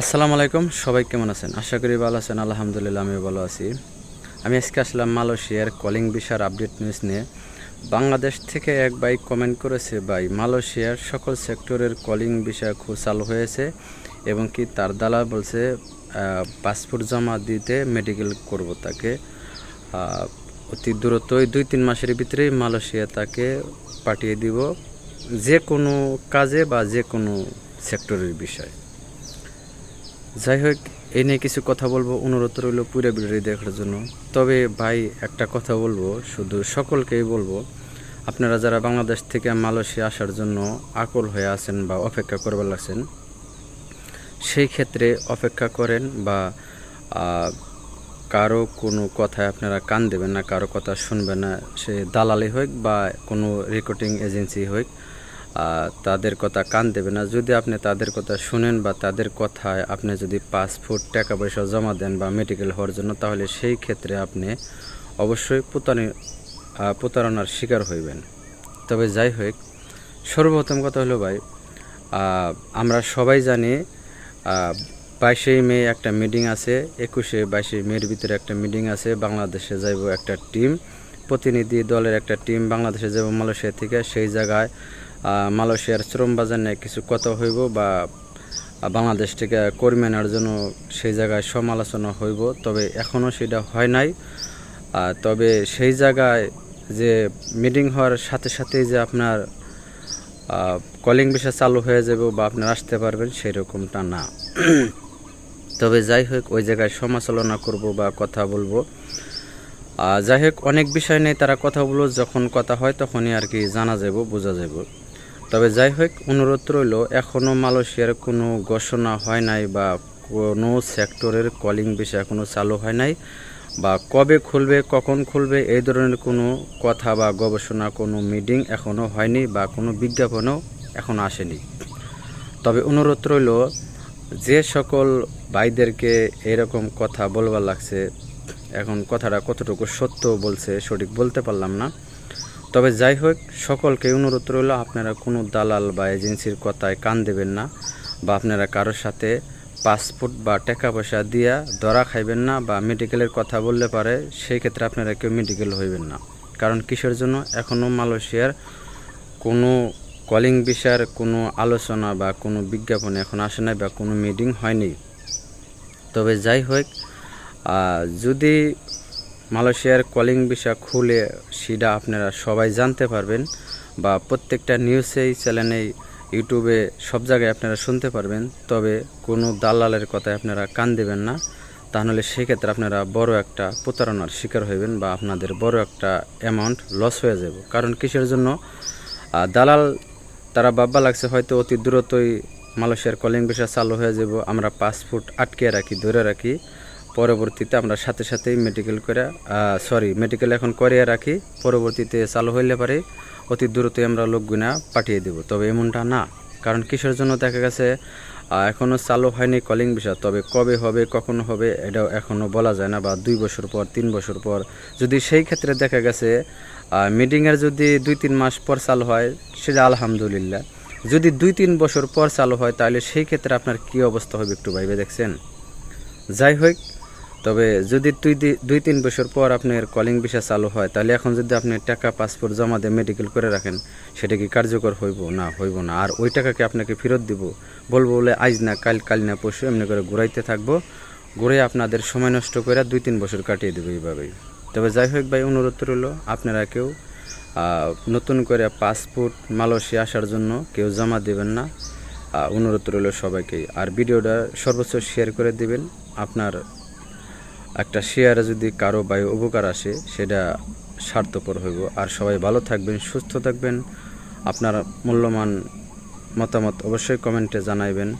আসসালামু আলাইকুম, সবাই কেমন আছেন? আশা করি ভালো আছেন, আলহামদুলিল্লাহ আমিও ভালো আছি। আমি আজকে আসলাম মালয়েশিয়ার কলিং ভিসার আপডেট নিউজ নিয়ে। বাংলাদেশ থেকে এক ভাই কমেন্ট করেছে, ভাই, মালয়েশিয়ার সকল সেক্টরের কলিং ভিসা খুব চালু হয়েছে এবং কি তার দালাল বলছে পাসপোর্ট জমা দিতে মেডিকেল করব তাকে। অতি দ্রুতই দুই তিন মাসের ভিতরেই মালয়েশিয়া তাকে পাঠিয়ে দিব যে কোনো কাজে বা যে কোনো সেক্টরের বিষয়। যাই হোক এই নিয়ে কিছু কথা বলব, অনুরোধ রইল পুরো ভিডিওটি দেখার জন্য। তবে ভাই, একটা কথা বলব, শুধু সকলকেই বলব, আপনারা যারা বাংলাদেশ থেকে মালয়েশিয়া আসার জন্য আকল হয়ে আছেন বা অপেক্ষা করবার লাগছেন, সেই ক্ষেত্রে অপেক্ষা করেন বা কারও কোনো কথায় আপনারা কান দেবেন না, কারও কথা শুনবেন না, সে দালালি হোক বা কোনো রেকর্ডিং এজেন্সি হোক তাদের কথা কান দেবে না। যদি আপনি তাদের কথা শুনেন বা তাদের কথায় আপনি যদি পাসপোর্ট টাকা পয়সা জমা দেন বা মেডিকেল হওয়ার জন্য, তাহলে সেই ক্ষেত্রে আপনি অবশ্যই প্রতারণা প্রতারণার শিকার হইবেন। তবে যাই হোক, সর্বপ্রথম কথা হলো ভাই আমরা সবাই জানি বাইশে মে একটা মিটিং আছে, একুশে, বাইশে মের ভিতরে একটা মিটিং আছে, বাংলাদেশে যাইব একটা টিম প্রতিনিধি দলের একটা টিম বাংলাদেশে যাব মালয়েশিয়া থেকে। সেই জায়গায় মালয়েশিয়ার শ্রম বাজার নিয়ে কিছু কথা হইব বা বাংলাদেশ থেকে কর্মী আনার জন্য সেই জায়গায় সমালোচনা হইব, তবে এখনও সেটা হয় নাই। তবে সেই জায়গায় যে মিটিং হওয়ার সাথে সাথেই যে আপনার কলিং বিষয় চালু হয়ে যাবে বা আপনারা আসতে পারবেন সেরকমটা না। তবে যাই হোক, ওই জায়গায় সমালোচনা করব বা কথা বলব। যাই হোক, অনেক বিষয় নেই তারা কথা বলব যখন কথা হয় তখনই আর কি জানা যাব বোঝা যাব তবে যাই হোক অনুরোধ রইল এখনও মালয়েশিয়ার কোনো ঘোষণা হয় নাই বা কোনো সেক্টরের কলিং বিষয় এখনও চালু হয় নাই বা কবে খুলবে, কখন খুলবে, এই ধরনের কোনো কথা বা গবেষণা, কোনো মিটিং এখনও হয়নি বা কোনো বিজ্ঞাপনও এখনও আসেনি। তবে অনুরোধ রইল, যে সকল ভাইদেরকে এরকম কথা বলবার লাগছে, এখন কথাটা কতটুকু সত্য বলছে সঠিক বলতে পারলাম না। তবে যাই হোক, সকলকে অনুরোধ রইল, আপনারা কোনো দালাল বা এজেন্সির কথায় কান দেবেন না বা আপনারা কারোর সাথে পাসপোর্ট বা টাকা পয়সা দিয়া ধরা খাইবেন না বা মেডিকেলের কথা বললে পারে, সেই ক্ষেত্রে আপনারা কেউ মেডিকেল হইবেন না। কারণ কিসের জন্য? এখনও মালয়েশিয়ার কোনো কলিং বিষয়ের কোনো আলোচনা বা কোনো বিজ্ঞাপন এখন আসে নাই বা কোনো মিটিং হয়নি। তবে যাই হোক যদি মালয়েশিয়ার কলিং বিষয় খুলে সেটা আপনারা সবাই জানতে পারবেন বা প্রত্যেকটা নিউজেই, চ্যানেলেই, ইউটিউবে সব জায়গায় আপনারা শুনতে পারবেন। তবে কোনো দালালের কথায় আপনারা কান দেবেন না। তাহলে সেক্ষেত্রে আপনারা বড় একটা প্রতারণার শিকার হইবেন বা আপনাদের বড় একটা অ্যামাউন্ট লস হয়ে যাবে। কারণ কিসের জন্য? দালাল তারা ভাববা লাগছে হয়তো অতি দ্রুতই মালয়েশিয়ার কলিং ভিসা চালু হয়ে যাব। আমরা পাসপোর্ট আটকে রাখি, ধরে রাখি। পরবর্তীতে আমরা সাথে সাথেই মেডিকেল করে সরি মেডিকেল এখন করিয়ে রাখি পরবর্তীতে চালু হইলে পারে অতি দ্রুতই আমরা লোকগুনা পাঠিয়ে দেব। তবে এমনটা না কারণ কিসের জন্য দেখা গেছে আহ, এখনও চালু হয়নি কলিং বিষয় তবে কবে হবে কখন হবে এটাও এখনও বলা যায় না বা দুই বছর পর তিন বছর পর। যদি সেই ক্ষেত্রে দেখা গেছে মিটিংয়ের যদি দুই তিন মাস পর চালু হয় সেটা আলহামদুলিল্লাহ। যদি দুই তিন বছর পর চালু হয় তাহলে সেই ক্ষেত্রে আপনার কি অবস্থা হবে একটু ভাইবে দেখছেন? যাই হোক তবে যদি দুই দুই তিন বছর পর আপনার কলিং ভিসা চালু হয়, তাহলে এখন যদি আপনি টাকা পাসপোর্ট জমা দিয়ে মেডিকেল করে রাখেন, সেটা কি কার্যকর হইব? না হইব না। আর ওই টাকাকে আপনাকে ফেরত দিব? বলব বলে আজ না, কাল কাল না, পরশু এমনি করে ঘুরাইতে থাকব। ঘুরে আপনাদের সময় নষ্ট করে দুই তিন বছর কাটিয়ে দেবো এইভাবেই। তবে যাই হোক ভাই, অনুরোধ রইল আপনারা কেউ নতুন করে পাসপোর্ট মালয়েশিয়া আসার জন্য কেউ জমা দেবেন না। অনুরোধ রইল সবাইকেই। আর ভিডিওটা সর্বোচ্চ শেয়ার করে দিবেন। আপনার একটা শেয়ারে যদি কারও বায়ু উপকার আসে, সেটা স্বার্থপর হইব। আর সবাই ভালো থাকবেন, সুস্থ থাকবেন। আপনার মূল্যমান মতামত অবশ্যই কমেন্টে জানাইবেন।